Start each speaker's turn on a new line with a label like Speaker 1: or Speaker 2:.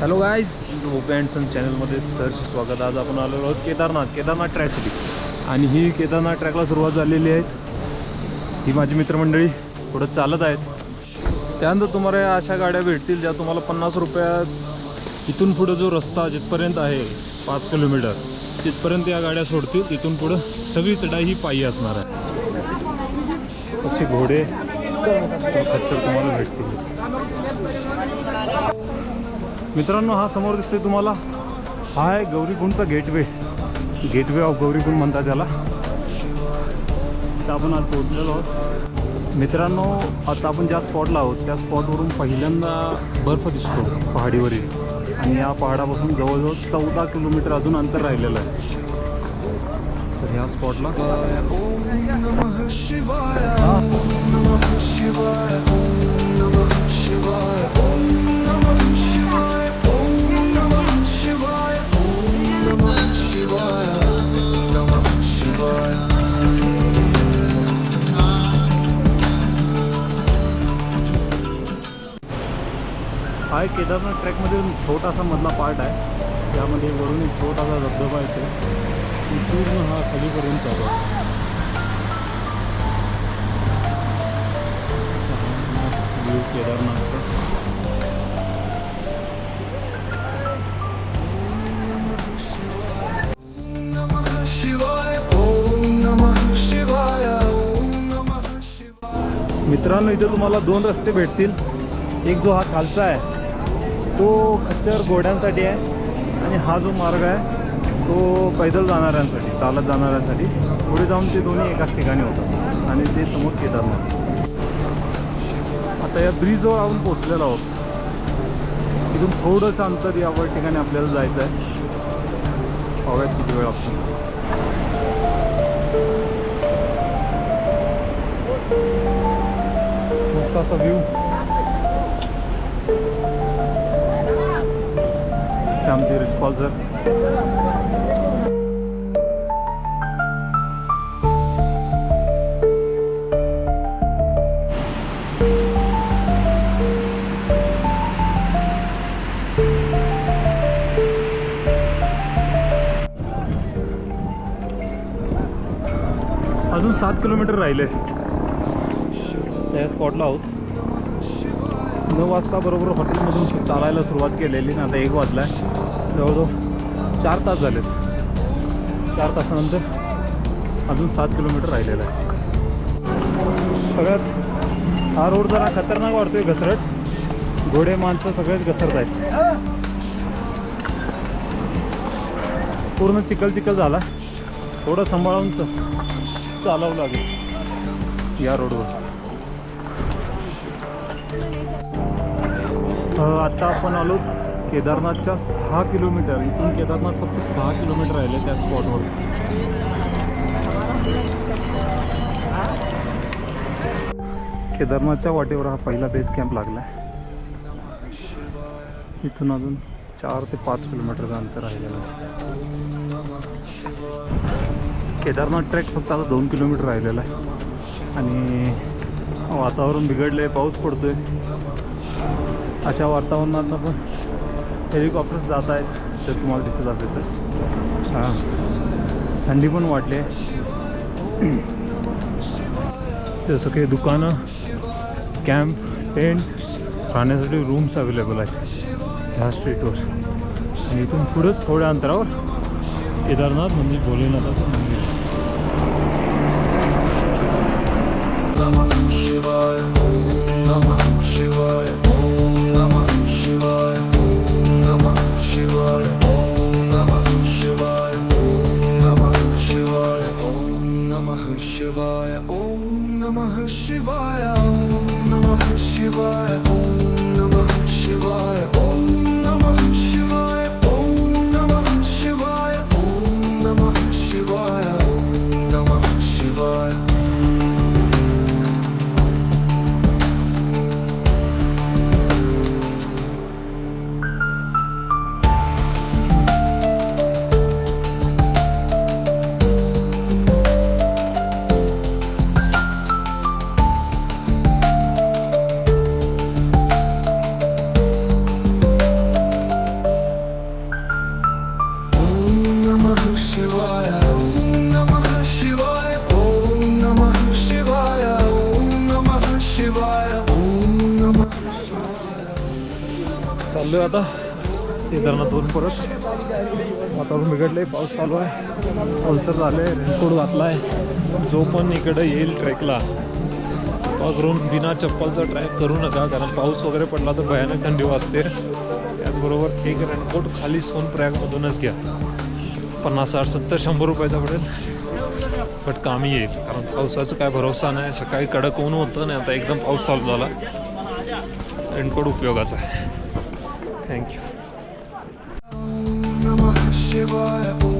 Speaker 1: Hello guys ओपे and son चॅनलमध्ये सरचे स्वागत. आज आपण आलेलो आहोत केदारनाथ केदारनाथ ट्रॅकसाठी आणि ही केदारनाथ ट्रॅकला सुरुवात झालेली आहे. ही माझी मित्रमंडळी पुढं चालत आहेत. त्यानंतर तुम्हाला अशा गाड्या भेटतील ज्या तुम्हाला पन्नास रुपयात इथून पुढं जो रस्ता जिथपर्यंत आहे पाच किलोमीटर तिथपर्यंत या गाड्या सोडतील. तिथून पुढं सगळी चढाई ही पायी असणार आहे. असे घोडे खच्चर तुम्हाला भेटतील. मित्रांनो हा समोर दिसतोय तुम्हाला. हा आहे गौरीकुंडचा गेटवे. गेटवे ऑफ गौरीकुंड म्हणतात त्याला तर आपण आज पोहोचलेलो आहोत. मित्रांनो आता आपण ज्या स्पॉटला आहोत त्या स्पॉटवरून पहिल्यांदा बर्फ दिसतो पहाडीवरील. आणि या पहाडापासून जवळजवळ चौदा किलोमीटर अजून अंतर राहिलेलं आहे. तर ह्या स्पॉटला हा एक केदारनाथ ट्रॅकमध्ये छोटासा मधला पार्ट आहे. त्यामध्ये वरून एक छोटासा धबधबा येतो. पूर्ण हा खालीपर्यंत चालू आहे. व्ह्यू केदारनाथचा
Speaker 2: शिवाय नमः शिवाय
Speaker 1: मित्रांनो इथे तुम्हाला दोन रस्ते भेटतील. एक जो हा खालचा आहे तो खच्चर घोड्यांसाठी आहे आणि हा जो मार्ग आहे तो पैदल जाणाऱ्यांसाठी चालत जाणाऱ्यांसाठी. पुढे जाऊन ते दोन्ही एकाच ठिकाणी होतात आणि ते समोर केदारनाथ आता या ब्रिजवर आपण पोचलेलो आहोत. इथून थोडंसं अंतर यावर ठिकाणी आपल्याला जायचं आहे. पाहूयात किती वेळ लागतो. मस्त असा व्ह्यू आमची रिस्पॉल सर अजून सात किलोमीटर राहिले. त्या स्पॉटला आहोत. नऊ वाजता बरोबर हॉटेलमधून चालायला सुरुवात केलेली ना आता एक वाजला आहे जवळजवळ चार तास झालेत. चार तासानंतर अजून सात किलोमीटर राहिलेलं आहे. सगळ्यात हा रोड जरा खतरनाक वाटतोय घसरट. घोडे माणसं सगळेच घसरत आहेत. पूर्ण चिकल चिकल झाला. थोडं सांभाळून चालावं लागेल या रोडवर आत्ता आता आपण आलो केदारनाथच्या सहा किलोमीटर. इथून केदारनाथ फक्त सहा किलोमीटर राहिले त्या स्पॉटवर केदारनाथच्या वाटेवर हा पहिला बेस कॅम्प लागला आहे इथून अजून चार ते पाच किलोमीटरचं अंतर राहिलेलं आहे. केदारनाथ ट्रॅक फक्त आता दोन किलोमीटर राहिलेला आहे. आणि वातावरण बिघडलं आहे पाऊस पडतो आहे अशा वातावरणात पण हेलिकॉप्टर्स जात आहेत ते तुम्हाला दिसत असेल तर. हां. थंडी पण वाढली आहे. जसं काही दुकानं कॅम्प टेंट राहण्यासाठी रूम्स अवेलेबल आहेत ह्या स्ट्रीटवर आणि इथून पुढंच थोड्या अंतरावर केदारनाथ म्हणजे भोलेनाथाचं मंदिर.
Speaker 2: शिवाय नमः शिवाय Шивая, Ом Намаха Шивая, Ом Намаха Шивая, Ом Намаха Шивая, Ом
Speaker 1: चाललोय आता. केदारनाथवरून परत. वातावरण बिघडलंय पाऊस चालू आहे. ओलसर झालंय रेनकोट घातला आहे जो पण इकडं येईल ट्रेकला कृपा करून बिना चप्पलचा ट्रॅक करू नका कारण पाऊस वगैरे पडला तर भयानक थंडी वाजते. त्याचबरोबर एक रेनकोट खाली सोन ट्रॅकमधूनच घ्या. पन्नास साठ सत्तर शंभर रुपयाचा पडेल. बट कामी येईल कारण पावसाचा काय भरोसा नाही. सकाळी कडक ऊन होतं नाही आता एकदम पाऊस चालू झाला. रेनकोट उपयोगाचा आहे.
Speaker 2: Thank you.